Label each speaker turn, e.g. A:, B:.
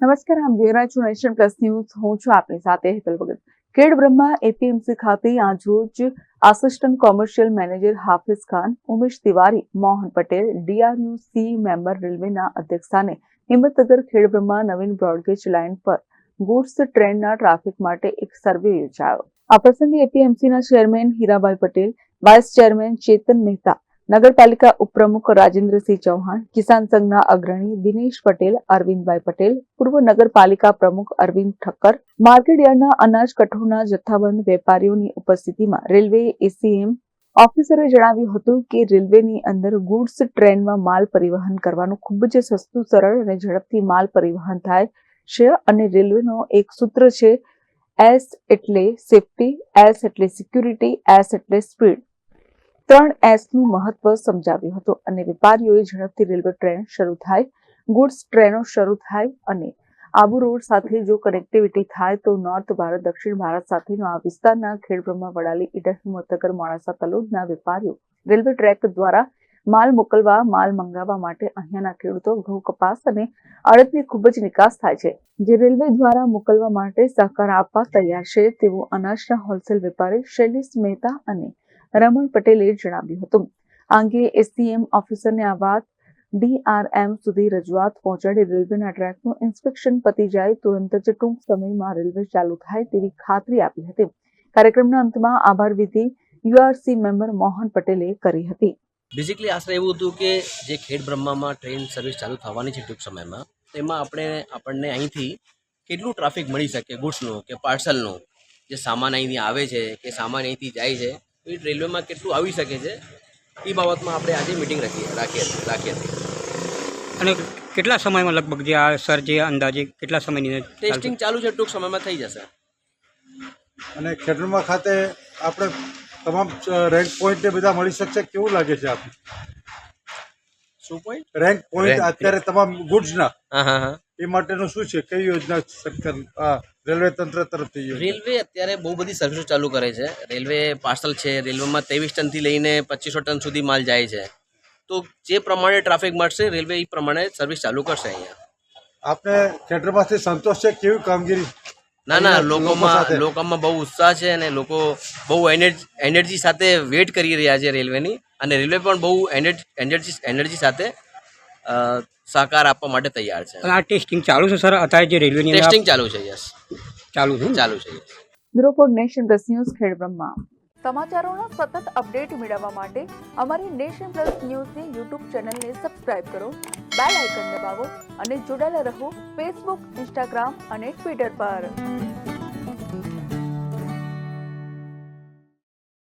A: નમસ્કાર, આમ જોઈ રહ્યા છો નેશન પ્લસ ન્યૂઝ. હું છું આપની સાથે હેતલ ભગત. ખેડ બ્રહ્મા, એપીએમસી ખાતે આજરોજ assistant commercial manager Hafiz Khan, Umesh Tiwari, Mohan Patel DRU C member રેલવેના અધ્યક્ષસ્થાને હિંમતનગર ખેડ બ્રહ્મા નવીન બ્રોડગેજ લાઇન પર ગુડ્સ ટ્રેનના ટ્રાફિક માટે એક સર્વે યોજાયો. આ પ્રસંગે એપીએમસીના chairman Hirabhai Patel, vice chairman Chetan Mehta નગરપાલિકા ઉપપ્રમુખ રાજેન્દ્રસિંહ ચૌહાણ, કિસાન સંઘના અગ્રણી દિનેશ પટેલ, અરવિંદભાઈ પટેલ, પૂર્વ નગરપાલિકા પ્રમુખ અરવિંદ ઠક્કર માર્કેટયાર્ડના અનાજ કઠોળના જથ્થાબંધ વેપારીઓની ઉપસ્થિતિમાં રેલવે એસીએમ ઓફિસરે જણાવ્યું હતું કે રેલવેની અંદર ગુડ્સ ટ્રેનમાં માલ પરિવહન કરવાનું ખૂબ જ સસ્તું, સરળ અને ઝડપથી માલ પરિવહન થાય છે અને રેલવેનો એક સૂત્ર છે, એસ એટલે સેફટી, એસ એટલે સિક્યુરિટી, એસ એટલે સ્પીડ. ત્રણ એસનું મહત્વ સમજાવ્યું હતું અને વેપારીઓએ ઝડપથી રેલવે ટ્રેન શરૂ થાય, ગુડ્સ ટ્રેનો શરૂ થાય અને આબુ રોડ સાથે જો કનેક્ટિવિટી થાય તો નોર્થ ભારત, દક્ષિણ ભારત સાથેનો આ વિસ્તારના ખેડબ્રહ્મા વડાલી, ઈડર, હિંમતનગર, મોડાસા તલોદના વેપારીઓ રેલવે ટ્રેક દ્વારા માલ મોકલવા, માલ મંગાવવા માટે અહીંયાના ખેડૂતો ઘઉં કપાસ અને અડદની ખૂબ જ નિકાસ થાય છે. જે રેલવે દ્વારા મોકલવા માટે સહકાર આપવા તૈયાર છે તેવું અનાજના હોલસેલ વેપારી શૈલેષ મહેતા અને રમણ પટેલે જણાવ્યું હતું. આ અંગે એસડીએમ ઓફિસરને આ વાત ડીઆરએમ સુધી રજૂઆત પહોંચાડી રેલવેના ટ્રેકનું ઇન્સ્પેક્શન પતી જાય તુરંત જ ટૂંક સમયમાં રેલવે ચાલુ થાય તેવી ખાતરી આપી હતી. કાર્યક્રમના અંતમાં આભાર વિધિ યુઆરસી મેમ્બર મોહન પટેલે કરી હતી.
B: બેઝિકલી આશરે એવું હતું કે જે ખેડ બ્રહ્મામાં ટ્રેન સર્વિસ ચાલુ થવાની છે ટૂંક સમયમાં, તેમાં આપણે, આપણને અહીંથી કેટલું ટ્રાફિક મળી શકે, ગુડ્સનું કે પાર્સલનું, જે સામાન અહીંથી આવે છે, કે સામાન અહીંથી જાય છે એ રેલવેમાં કેટલું આવી શકે છે? એ બાબતમાં આપણે આજે મિટિંગ રાખી રાખી રાખી હતી
C: અને કેટલા સમયમાં લગભગ જે આ સર જે અંદાજે કેટલા સમયની
B: ટેસ્ટિંગ ચાલુ છે ટૂંક સમયમાં થઈ જશે.
D: અને ખેડૂતમાં ખાતે આપણે તમામ રેન્ક પોઈન્ટ બધા મળી શકશે? કેવું લાગે છે આપને?
B: શું પોઈન્ટ
D: રેન્ક પોઈન્ટ અત્યારે તમામ ગુડ્સના એ માટેનું શું છે? કઈ યોજના સરકાર રેલવે તંત્ર તરફથી
B: રેલવે અત્યારે બહુ બધી સર્વિસો ચાલુ કરે છે. રેલવે પાર્સલ છે રેલવેમાં ત્રેવીસ ટનથી લઈને પચીસો ટન સુધી માલ જાય છે. તો જે પ્રમાણે ટ્રાફિક મળશે રેલવે એ પ્રમાણે સર્વિસ ચાલુ કરશે અહીંયા.
D: આપને ખેડૂતમાંથી સંતોષ છે? કેવી કામગીરી?
B: ના ના લોકોમાં લોકોમાં બહુ ઉત્સાહ છે અને લોકો બહુ એનર્જી એનર્જી સાથે વેટ કરી રહ્યા છે રેલવેની. અને રેલવે પણ બહુ એનર્જી એનર્જી એનર્જી સાથે અ, સહકાર આપવા માટે તૈયાર છે.
C: આ ટેસ્ટિંગ ચાલુ છે સર અત્યારે જે રેલવેની
B: ટેસ્ટિંગ ચાલુ છે યસ
C: ચાલુ છે
B: ચાલુ છે.
A: Bureau nation plus news Khedbrahma. સમાચારોના સતત અપડેટ મેળવવા માટે અમારી નેશન પ્લસ ન્યૂઝની યુટ્યુબ ચેનલને સબસ્ક્રાઇબ કરો બેલ આઇકન દબાવો અને જોડાયેલા રહો ફેસબુક ઇન્સ્ટાગ્રામ અને ટ્વિટર પર.